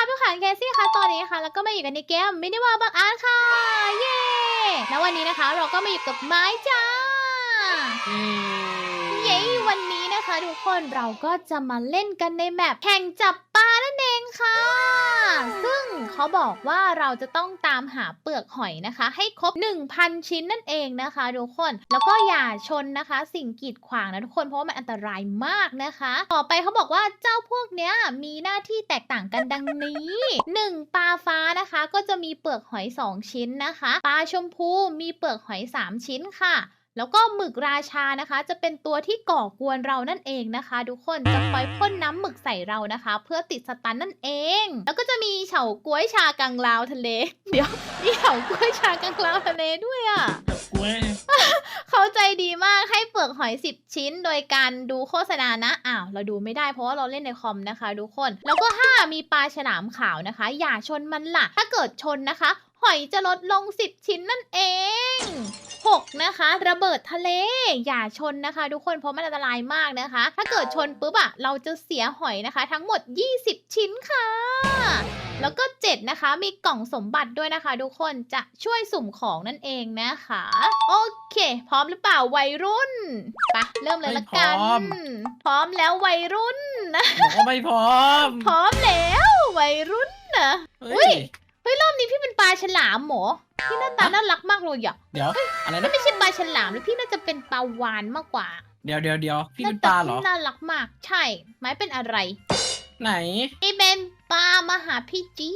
ค่ะพี่ขวัญแคซี่ค่ะตอนนี้ค่ะ แล้วก็มาอยู่กันในเกมมินิวอลบักอาร์ตค่ะ เย้แล้ววันนี้นะคะเราก็มาอยู่กับไม้จ้า เย้วันนี้นะคะทุกคนเราก็จะมาเล่นกันในแมปแข่งจับปลานั่นเอง ค่ะ ซึ่งเขาบอกว่าเราจะต้องตามหาเปลือกหอยนะคะ ให้ครบ 1,000 ชิ้นนั่นเองนะคะทุกคนแล้วก็อย่าชนนะคะ สิ่งกีดขวางนะทุกคนเพราะว่ามันอันตรายมากนะคะ ต่อไปเขาบอกว่าเจ้าพวกเนี้ยมีหน้าที่แตกต่างกันดังนี้ 1. ปลาฟ้านะคะ ก็จะมีเปลือกหอย 2 ชิ้นนะคะ ปลาชมพูมีเปลือกหอย 3 ชิ้นค่ะ แล้วก็หมึกราชานะคะ จะเป็นตัวที่ก่อกวนเรานั่นเองนะคะ ทุกคนจะคอยพ่นน้ำหมึกใส่เรานะคะ เพื่อติดสตันนั่นเอง แล้วก็จะมีเฉาก๊วยชากังลาวทะเล เดี๋ยวมีเฉาก๊วยชากังลาวทะเลด้วยอะกล้วยเขาใจดีมากให้เปลือกหอย 10 ชิ้น โดยการดูโฆษณานะอ้าวเราดูไม่ได้เพราะว่าเราเล่นในคอมนะคะทุกคน แล้วก็ 5 มีปลาฉลามขาวนะคะ อย่าชนมันละถ้าเกิดชนนะคะ หอยจะลดลง 10 ชิ้นนั่นเอง 6 นะคะ ระเบิดทะเล อย่าชนนะคะ ทุกคนเพราะมันอันตรายมากนะคะ ถ้าเกิดชนปุ๊บอะเราจะเสียหอยนะคะ ทั้งหมด 20 ชิ้นค่ะ แล้วก็ 7 นะคะ มีกล่องสมบัติด้วยนะคะ ทุกคนจะช่วยสุ่มของนั่นเองนะคะ โอเค พร้อมหรือเปล่าวัยรุ่นไปะเริ่มเลยละกันพร้อมแล้ววัยรุ่นนะ บอกว่าไม่พร้อมพร้อมแล้ววัยรุ่นนะ เฮ้ย เฮ้ยรอบนี้พี่เป็นปลาฉลามเหมอพี่หน้าตาน่ารักมากเลยอะเดี๋ยว อะไรถ้านะไม่ใช่ปลาฉลามแล้วพี่น่าจะเป็นปลาวานมากกว่าเดี๋ยวเดี๋ยวเดี๋ยวพี่เป็นตปลาเหรอพี่น่ารักมาก ใช่ไม้เป็นอะไรไหน พี่เป็นปลามหาพี่จี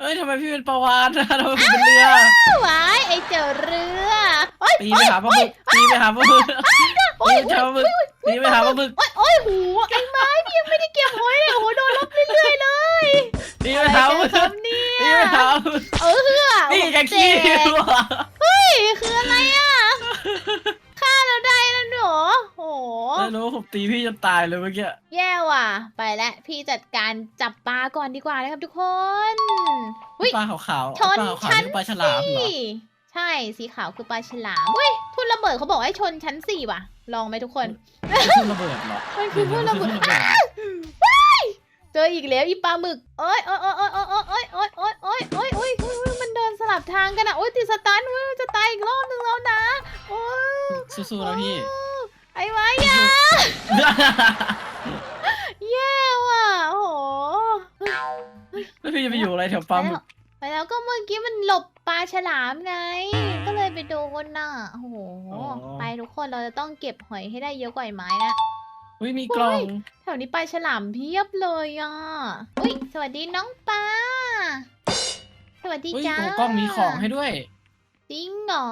เอ้ยทำไมพี่เป็นปลาวานอะทำไมผมเป็นเรือไว้ไอเจอเรือโอ้ยตีไปหาปลาหมึกตีไปหาปลาหมึกตีไปหาปลาหมึกตีไปหาปลาหมึกโอ้ยโอ้ยหูไอ้ไม้พี่ยังไม่ได้เก็บหอยเลยโอ้โหโดนลบเรื่อยๆเลย เออเหือนี่โอ้โหแกขี้เจ็บรัวเฮ้ยคืออะไรอะฆ่าเราได้แล้วหนูโอ้โห ไม่รู้ผมตีพี่จนตายเลยเมื่อกี้ แย่ว่ะ ไปแล้วพี่จัดการจับปลาก่อนดีกว่านะครับทุกคนอุ๊ยปลาขาวๆชนปลาขาวชั้ๆนนี่ปลาฉลามเหรอสี่ใช่สีขาวคือปลาฉลามเฮ้ยทุ่นระเบิดเขาบอกให้ชนชั้นสี่ว่ะ ลองไหมทุกคนไม่ใช่ระเบิดเหรอมันคือทุ่นระเบิดไม่ใช่อ้าวเจออีกแล้วอีปลาหมึกโอ้ยโอ้ยโอ้ยโอ้ยโอ้ยโอ้ยโอ้ย ทางกันอะโอ้ยติดสตันเว้ยจะตายอีกรอบนึงแล้วนะโอ้ยสู้ๆนะพี่ไอ้ไว้ยาแย่ว่ะโอ้โหแล้วพี่จะไปอยู่อะไรแถวปลาหมึกไปแล้วก็เมื่อกี้มันหลบปลาฉลามไง ก็เลยไปโดนน่ะโอ้โหไปทุกคนเราจะต้องเก็บหอยให้ได้เยอะกว่าไอ้ไม้นะ อุ้ยมีกล่อง แถวนี้ปลาฉลามเพียบเลยอะ อุ้ย สวัสดีน้องปลา สวัสดีอุ้ยจ้าโอ้กล้องมีของให้ด้วย จริงเหรอ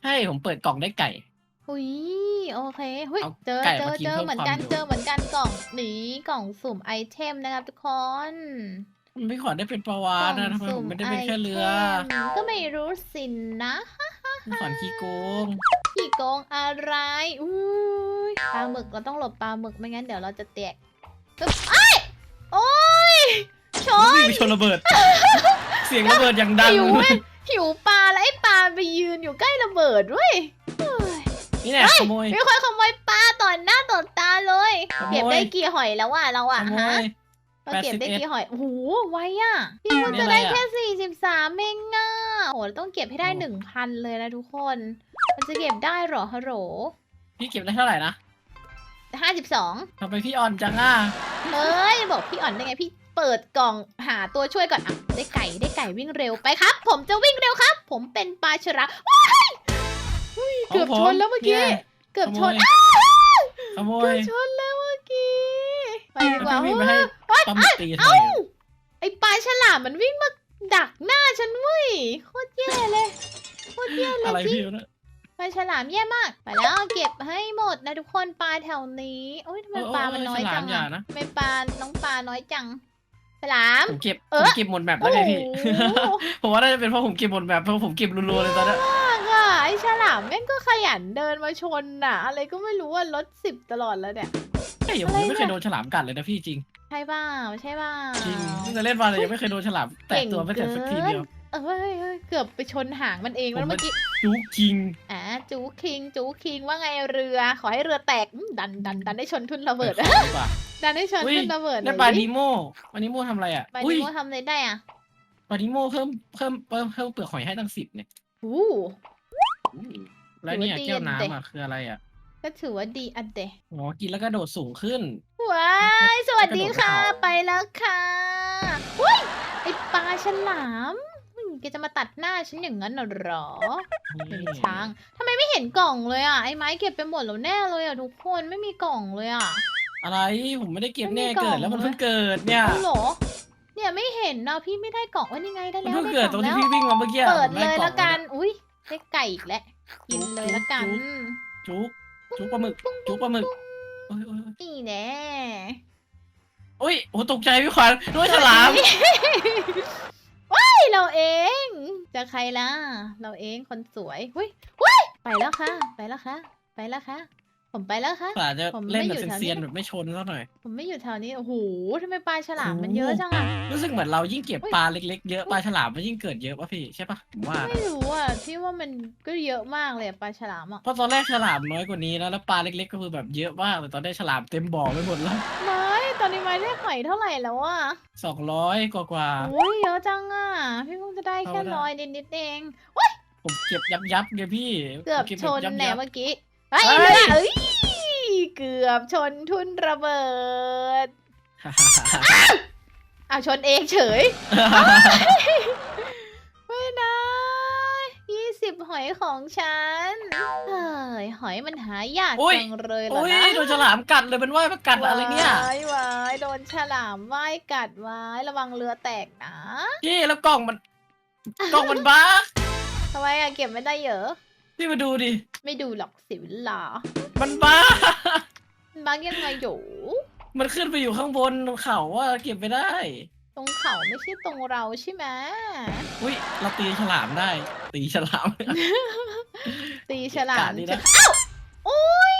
ใช่ผมเปิดกล่องได้ไก่อุ้ยโอเคหุ้ยเอาเจอไก่เจอมากินเจอเพิ่มเหมือนกันความอยู่เจอเหมือนกันกล่องหนีกล่องสุ่มไอเทมนะครับทุกคนมันไม่ขอได้เป็นปลาวานนะทำไมผมไม่ได้เป็นแค่เรือไอเทมก็ไม่รู้สินนะมันขอนขี้โกงขี่โกงอะไรอุ้ยปลาหมึกเราต้องหลบปลาหมึกไม่งั้นเดี๋ยวเราจะแตกปึ๊บไอ้ายโอ้ยชน วิ่งไปชนระเบิด เสียงระเบิดอย่างดัง หิวเว้ยหิวปลาแล้วไอ้ปลาไปยืนอยู่ใกล้ระเบิดเว้ยเฮ้ยนี่แหละขโมย มีคนขโมยปลาต่อหน้าต่อตาเลย ขโมย เก็บได้กี่หอยแล้ววะเราขอะโมฮะย เราเก็บได้81กี่หอยโอ้โหไวอะพี่มันนี่จะอะไรได้อะแค่สี่สิบสามเองอะโอ้โหเราต้องเก็บให้ได้โอ้ หนึ่งพันเลยนะทุกคน มันจะเก็บได้เหรอฮัลโหลพี่เก็บได้เท่าไหร่นะห้าสิบสองทำไมพี่อ่อนจังอะเอ้ยบอกพี่อ่อนได้ไงพี่ เปิดกล่องหาตัวช่วยก่อนอะได้ไก่ได้ไก่วิ่งเร็วไปครับ ผมจะวิ่งเร็วครับ ผมเป็นปลาฉลามว้ายอุ้ยเกือบชนแล้วเมื่อกี้นี่ยเกือบชนขโมเกืยอบชนแล้วเมื่อกี้ไปดีกว่าแล้วพี่วิ่งไปเฮ้ให้ยปลาหมึกตีทำไมเอ้าไอปลาฉลามมันวิ่งมาดักหน้าฉันเว้ยโคตรแย่เลยโคตรแย่เลอะไรยจริพี่งวะเนี่ยปลาฉลามแย่มาก ไปแล้วเก็บให้หมดนะทุกคนปลาแถวนี้โอ้ยทำไมปลามันน้อยจังฉลามอย่าอะนะทำไมปลาน้องปลาน้อยจัง ฉลาม ผมเก็บเอผอ มเก็บหมดแบบโอ้แล้วโหไงพี่ผมว่าน่าจะเป็นเพราะผมเก็บหมดแบบเพราะผมเก็บรัวๆเลยตอนเนี้ยมากอะไอฉลามแม่งก็ขยันเดินมาชนน่ะ อะไรก็ไม่รู้ว่าลดสิบตลอดแล้วเนี่ยไอ้ยผมยังไม่เคยโดนฉลามกัดเลยนะพี่จริงใช่เปล่าใช่เปล่า จริงตั้งแต่เล่นมาเลยยังไม่เคยโดนฉลามแตะตัวไม่แต่สักทีเดียว เอ้ยเอ้ยเกือบไปชนหางมันเองแล้วผมเมื่อกี้จุกจริงอ่าจูคิง จูคิงว่าไงเรือ ขอให้เรือแตกอืมดันดันดันได้ชนทุนระเบิดไปขอดีกว่า ดันให้ฉันอุ้ยขึ้นระเบิดได้เลยปลาดิดิโมปลาดิโมทำอะไรอะปลาอุ้ดิยโมทำอะไรได้อะปลาดิโมเพิ่มเพิ่มเพิ่มเพิ่มเปลือกหอยให้ตั้งสิบเนี่ยอู้แล้วเนี่ยถือว่าดีแก้วอันเดะน้ำอะคืออะไรอะก็ถือว่าดีอันเดะอ๋อกินแล้วก็โดดสูงขึ้น ว้ายสวัสดีค่ะกระโดดเขาไปแล้วค่ะอุ้ยไอปลาฉลามอืมแกจะมาตัดหน้าฉันอย่างนั้นน่ะเหรอไม่มีช้างทำไมไม่เห็นกล่องเลยอะ ไอ้ไม้เก็บไปหมดแล้วแน่เลยอะทุกคนไม่มีกล่องเลยอะ อะไรผมไม่ได้เก็บไม่มีแน่กล่องเกิดแล้วมันเพิ่งเกิดเนี่ย เอาเหรอ เนี่ยไม่เห็นนะพี่ไม่ได้กล่องว่านี่ไงได้มันแล้วเพิ่งได้เกิดกตล่รองงที่แล้วพี่วิ่งมาเมื่อกี้เปิดผมเลยไกละอกัน อุ้ยได้ไก่อีกแล้วกินเลยละกันจุ๊กจุ๊กปลาหมึกจุ๊กปลาหมึกโอ้ยโอ้ยนี่แน่โอ้ยโอ้ตกใจพี่ขวัญด้วยฉลามให้เราเอง จะใครล่ะ เราเองคนสวยหุ้ยหุ้ยไปแล้วค่ะ ไปแล้วค่ะ ไปแล้วค่ะ ผมไปแล้วค่ะป่าจะผมไม่เล่นแบอยู่บแถวนี้ เซียนๆแบบไม่ชนซะหน่อย ผมไม่อยู่แถวนี้ โอ้โหทำไมปลาฉลามมันโอ้เยอะจังอะ รู้สึกเหมือนเรายิ่งเก็บอุ๊ยปลาเล็กๆเยอะปลาฉลามมันยิ่งเกิดเยอะป่ะพี่ใช่ป่ะผมว่านะไม่รู้อะ พี่ว่ามันก็เยอะมากเลยอะปลาฉลามอะ เพราะตอนแรกฉลามน้อยกว่านี้นะแล้วปลาเล็กๆก็คือแบบเยอะมากแต่ตอนได้ฉลามเต็มบ่อไปหมดแล้วไม้ ตอนนี้ไม้ได้หอยเท่าไหร่แล้วอะสองร้อยกว่าโอ้ยเยอะจังอะ พี่เพิ่งจะได้แค่เอาละร้อยนิดๆเอง ๆผมเก็บยับยับๆไงพี่เกือบผมชนยับแหนยับเมื่อกี้ไอ้ย เฮ้ยเรือเอ้ยเกือบชนทุนระเบิดอ้าวชนเองเฉยไม่นะยี่สิบหอยของฉันเฮ้ยหอยมันหายากโอ้ยจังเลยเหรอโอ้ยนะโดนฉลามกัดเลยเป็นว่ายมากัดอะไรเนี่ยวายวายโดนฉลามว่ายกัดไว้ระวังเรือแตกนะ พี่แล้วกล่องมัน กล่องมันบ้าทำไมอะเก็บไม่ได้เยอะพี่มาดูดิ ไม่ดูหรอกเสียเวลามันบ้า มันบักยังไงอยู่มันขึ้นไปอยู่ข้างบนเขาว่าเก็บไม่ได้ ตรงเขาไม่ใช่ตรงเราใช่ไหมอุ้ยเราตีฉลามได้ ตีฉลาม ตีฉลามเกะกะดีจะนะ อ้าวโอ้ย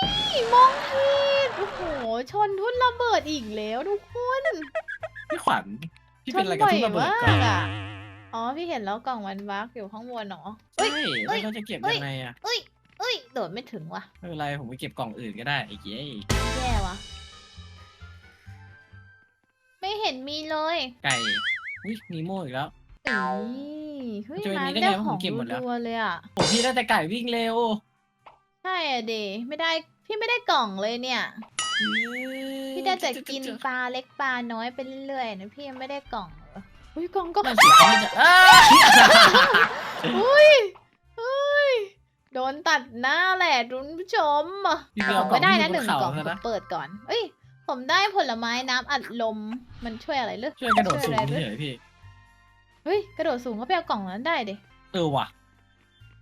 มองผิดโอ้โหชนทุ่นระเบิดอีกแล้วทุกคนพี่ขวัญพี่ชเป็นนอะไรกับบ่อยทุกระเบิดมาก่อนกอะอ๋อ พี่เห็นแล้วกล่องมันบักอยู่ข้างบนเนาะใช่เอ้แล้วยเราจะเก็บเอ้ยยังไงอะเอ้ยเอ้ย โดดไม่ถึงว่ะไม่เป็นไรผมไปเก็บกล่องอื่นก็ได้ไอ้เกี้ยแย่ว่ะ ไม่เห็นมีเลยไก่อุ้ยมีโม่อีกแล้ว เอ้ยเฮ้ยจะไปมามีได้ได้ไงวะขผอมงเก็บหมดแล้ว รัวๆเลยอะ ผมพี่ได้แต่ไก่วิ่งเร็วใช่อะเดไม่ได้พี่ไม่ได้กล่องเลยเนี่ย พี่ได้แต่กินปลาเล็กปลาน้อยไปเรื่อยๆนะพี่ยังไม่ได้กล่องเลย อุ้ยกล่องก็นั่นสิเขาไม่จะอ้าอุ้ยอุ้ยโดนตัดหน้าแหละคุณผู้ชมพี่แต่ไปผเอามกล่อไม่งได้ที่นะอยู่หบนึ่นงเขากล่องซะผมนะเปิดก่อน เอ้ย ผมได้ผลไม้น้ำอัดลมมันช่วยอะไรหรือช่วยกระโดดสูงช่วยอะไรหรือเฉยๆพี่ เฮ้ยกระโดดสูงก็ไปเอากล่องนั้นได้ดิเออว่ะ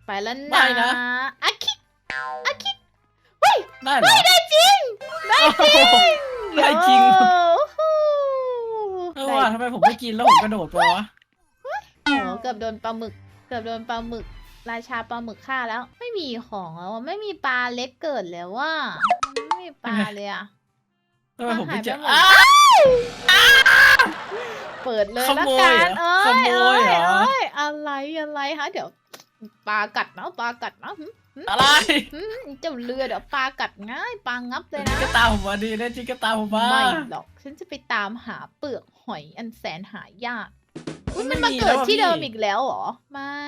ไปแล้วได้นะนะอาคิดอาคิดได้เหรอ ได้จริง ได้จริงได้จริงโอ้โห เออว่ะทำไมผมไม่กินแล้วผมกระโดดไปวะโอ้โหเกือบโดนปลาหมึก เกือบโดนปลาหมึก ราชาปลาหมึกฆ่าแล้ว ไม่มีของแล้วอะไม่มีปลาเล็กเกิดแล้วว่าไม่มีปลาเลยอะทำไมผมไม่เจอหายไปหมดอ้าเปิดเลยขละโมยกัเหรนอเอ้ยขโมยเหรอเอ้ยอะไรอะไรฮะเดี๋ยว ปลากัดนะปลากัดนะหึอะไรหึเจ้าเรือเดี๋ยวปลากัดง่ายปลางับเลยจินะกก็ตามผมมาดีนะจิกก็ตามผมมา ไม่หรอก ฉันจะไปตามหาเปลือกหอยอันแสนหายากอุ๊ยมัมันนมาไม่มีเกิแล้ดวอะที่พี่เดิมอีกแล้วเหรอ ไม่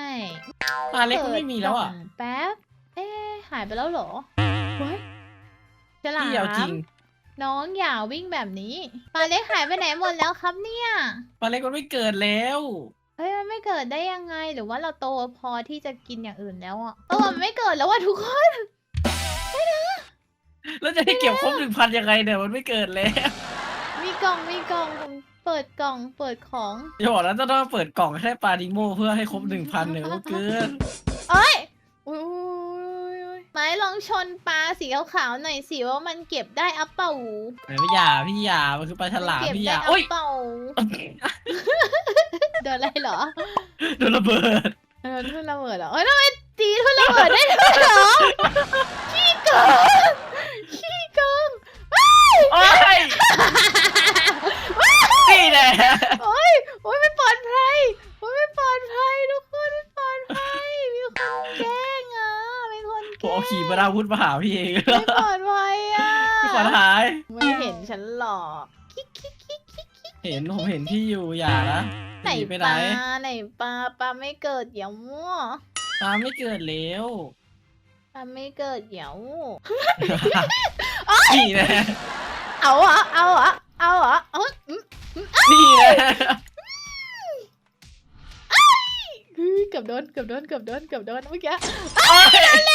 ปลาเล็กก็ไม่มีแล้วอะเปิดกล่งแป๊บ เอ๊ะหายไปแล้วเหรอเฮ้ยฉลาพี่เอาจริมงน้องอย่าวิ่งแบบนี้ ปลาเล็กหายไปไหนหมดแล้วครับเนี่ย ปลาเล็กมันไม่เกิดแล้ว เฮ้ยมันไม่เกิดได้ยังไงหรือว่าเราโตพอที่จะกินอย่างอื่นแล้วอะเออมันไม่เกิดแล้วอะทุกคนแล้วจะให้เก็บครบหนึ่งพันยังไงเนี่ยมันไม่เกิดแล้ว มีกล่องมีกล่องผมเปิดกล่องเปิดของอย่าบอกนะต้องเปิดกล่องให้ปลาดิโมเพื่อให้ครบหนึ่งพันเนี่ยโอ้เกินเอ้ยอุ้ยอุ๊ยอุ๊ย ไม้ลองชนปลาสีขาวๆหน่อยสิว่ามันเก็บได้อัปเป่าไหนไม่อย่าพี่อย่ามันคือปลาฉลามเก็บพี่อได้ย่าอัโอ้ยปเป่าโดนอะไรเหรอโดนระเบิดโดนทุ่นระเบิดเหรอเอ้ยทำไมตีทุ่นระเบิดได้ด้วยเหรอขี้โกงขี้โกง โอ้ยนี่แหละ โอ้ยโอ้ยไม่ปลอดภัยโอ้ยไม่ปลอดภัยทุกคนไม่ปลอดภัยมีคนแกล้งอะ มีคนผมแกล้เอางขี่ปนาวุธมาหาพี่เองไม่ปลอดภัยอะพี่ขวัญหาย ไม่เห็นฉันหรอกคิกคิกคิกคิกคิกเห็นผมเห็นพี่อยู่อย่านะไหนพี่ไปปไหนลาไหนปลาปลาไม่เกิดเดี๋ยวมั่วตามไม่เกิดแล้วปลาไม่เกิดเดี๋ยวนี่นะเอาเหรอเอาเหรอเอาเหรอเอยอืมนี่นะเฮ้ยเกือบโดนเกือบโดนเกือบโดนเกือบโดนเมื่อกี้โอ้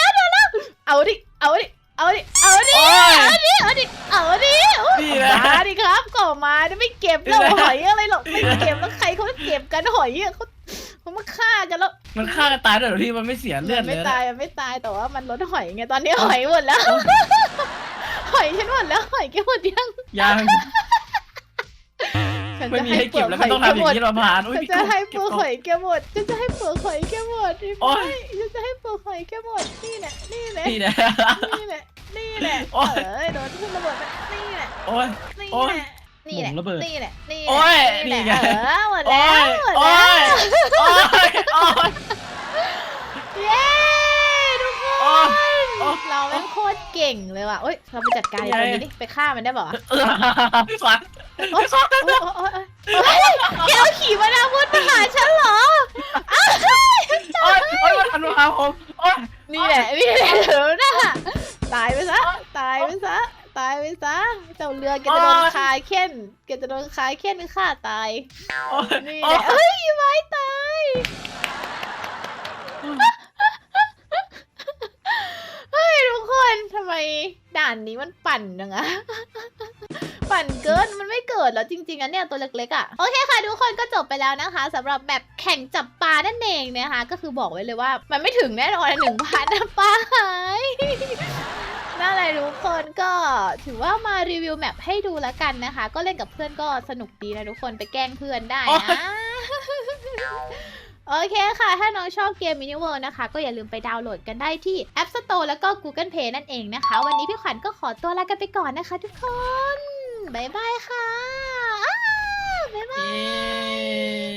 ย เอาดิ เอาดิ เอาดิ เอาดิโอ้ยเอาดิ เอาดิ เอาดิโอ้ยนี่นะมาดิครับก่อมาไม่เก็บแล้วนี่นะหอยอะไรหรอกนี่ไม่นะเก็บแล้วใครเขาจะเก็บกันหอยอะเขาเขามาฆ่ากันแล้วมันฆ่ากันตายด้วยเหรอพี่มันไม่เสียเลือดมันเลไม่ยตายมันไม่ตายแต่ว่ามันลดหอยไงตอนนี้หอยหมดแล้ว หอยฉันหมดแล้วหอยแกหมดยัง ยัง ฉันไม่จะมีให้ให้เปลืเก็อบกแล้วหไม่อยต้องแกทำอหมย่างดนี้เราผ่านอุ้ฉัยนพี่จะกบให้เก็เปบลือกกหบอยแกหมดฉันจะให้เปลือกหอยแกหมดพี่โอ๊ไม้ยฉันจะให้เปลือกหอยแกหมดนี่แหละนี่แหละนี่นะ นี่แหละนี่แหละโอ๊ย เอ้ยโดนทุ่นระเบิดไปนี่แหละโอ้ย นี่โอ๊แหยละนี่แหละหม่งระเบิดนี่แหละนี่โอ๊ยแหละนี่ไง เออหมดโอ้แล้วยหมดโอ้แล้วยโอ้ยโอ้ย เย้ทุกคโอ๊ยนโอ๊ยเราแม่งโคตรเก่งเลยว่ะเอ้ยเราไปจัดการไอ้ตัวนี้ดิไปฆ่ามันได้บ่เออพี่ฝัน โอ๊ยโอ๊ยโอ๊ยโอ๊ยโอ๊ยแกเอาขี่มานาพุธมาหาฉันเหรอโอ้ยโอ้ยมันทันมาหาผมโอ้ยนี่แหละนี่แหละเดี๋ยวนะตายไปซะตายไปซะตายไปซะเจ้าเรือแกจะโดนคายเข็นแกจะโดนคายเข็นฆ่าตายโอ้ยนี่โอ้แหยละเฮ้ยไม้ตายเฮ้ยทุกคนทำไมด่านนี้มันปั่นจังอะ ปั่นเกินมันไม่เกิดแล้วจริงๆอะเนี่ยตัวเล็กๆอะโอเคค่ะทุกคนก็จบไปแล้วนะคะสำหรับแบบแข่งจับปลานั่นเองนะคะ ก็คือบอกไว้เลยว่า มันไม่ถึงแน่นอนหนึ่งพันนะปลาหายนั่นแหละทุกคนก็ถือว่ามารีวิวแมปให้ดูแล้วกันนะคะ ก็เล่นกับเพื่อนก็สนุกดีนะทุกคนไปแกล้งเพื่อนได้โอ๊นะโอเคค่ะ ถ้าน้องชอบเกม Mini World นะคะ ก็อย่าลืมไปดาวน์โหลดกันได้ที่ App Store แล้วก็ Google Play นั่นเองนะคะ วันนี้พี่ขวัญก็ขอตัวลากันไปก่อนนะคะทุกคน บายบายค่ะบายบาย